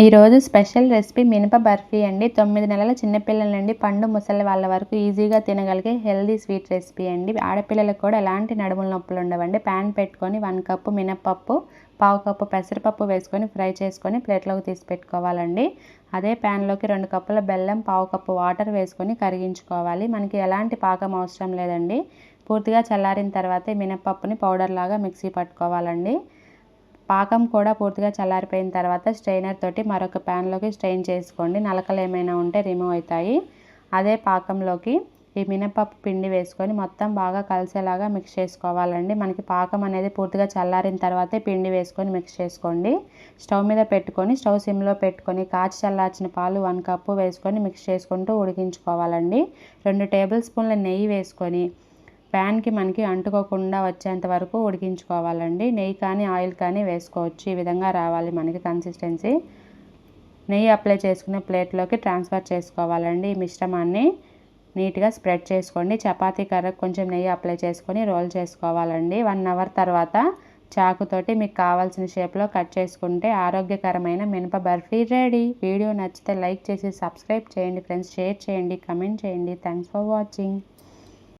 ఈరోజు special recipe మినప బర్ఫీ అండి. తొమ్మిది నెలల చిన్నపిల్లల నుండి పండు ముసలి వాళ్ళ వరకు ఈజీగా తినగలిగే హెల్దీ స్వీట్ రెసిపీ అండి. ఆడపిల్లలకు కూడా ఎలాంటి నడుముల నొప్పులు ఉండవండి. ప్యాన్ పెట్టుకొని వన్ కప్పు మినపప్పు పావు కప్పు పెసరపప్పు వేసుకొని ఫ్రై చేసుకొని ప్లేట్లోకి తీసి పెట్టుకోవాలండి. అదే ప్యాన్లోకి రెండు కప్పుల బెల్లం పావు కప్పు వాటర్ వేసుకొని కరిగించుకోవాలి. మనకి ఎలాంటి పాకం అవసరం లేదండి. పూర్తిగా చల్లారిన తర్వాతే మినపప్పుని పౌడర్ లాగా మిక్సీ పట్టుకోవాలండి. పాకం కూడా పూర్తిగా చల్లారిపోయిన తర్వాత స్ట్రైనర్ తోటి మరొక ప్యాన్లోకి స్ట్రెయిన్ చేసుకోండి. నలకలు ఏమైనా ఉంటే రిమూవ్ అవుతాయి. అదే పాకంలోకి ఈ మినపప్పు పిండి వేసుకొని మొత్తం బాగా కలిసేలాగా మిక్స్ చేసుకోవాలండి. మనకి పాకం అనేది పూర్తిగా చల్లారిన తర్వాతే పిండి వేసుకొని మిక్స్ చేసుకోండి. స్టవ్ మీద పెట్టుకొని స్టవ్ సిమ్లో పెట్టుకొని కాచి చల్లార్చిన పాలు వన్ కప్పు వేసుకొని మిక్స్ చేసుకుంటూ ఉడికించుకోవాలండి. రెండు టేబుల్ స్పూన్ల నెయ్యి వేసుకొని ప్యాన్కి మనకి అంటుకోకుండా వచ్చేంత వరకు ఉడికించుకోవాలండి. నెయ్యి కానీ ఆయిల్ కానీ వేసుకోవచ్చు. ఈ విధంగా రావాలి మనకి కన్సిస్టెన్సీ. నెయ్యి అప్లై చేసుకునే ప్లేట్లోకి ట్రాన్స్ఫర్ చేసుకోవాలండి. ఈ మిశ్రమాన్ని నీట్గా స్ప్రెడ్ చేసుకోండి. చపాతీ కర్రకు కొంచెం నెయ్యి అప్లై చేసుకొని రోల్ చేసుకోవాలండి. వన్ అవర్ తర్వాత చాకుతోటి మీకు కావాల్సిన షేప్లో కట్ చేసుకుంటే ఆరోగ్యకరమైన మినప బర్ఫీ రెడీ. వీడియో నచ్చితే లైక్ చేసి సబ్స్క్రైబ్ చేయండి ఫ్రెండ్స్. షేర్ చేయండి కమెంట్ చేయండి. Thanks for watching.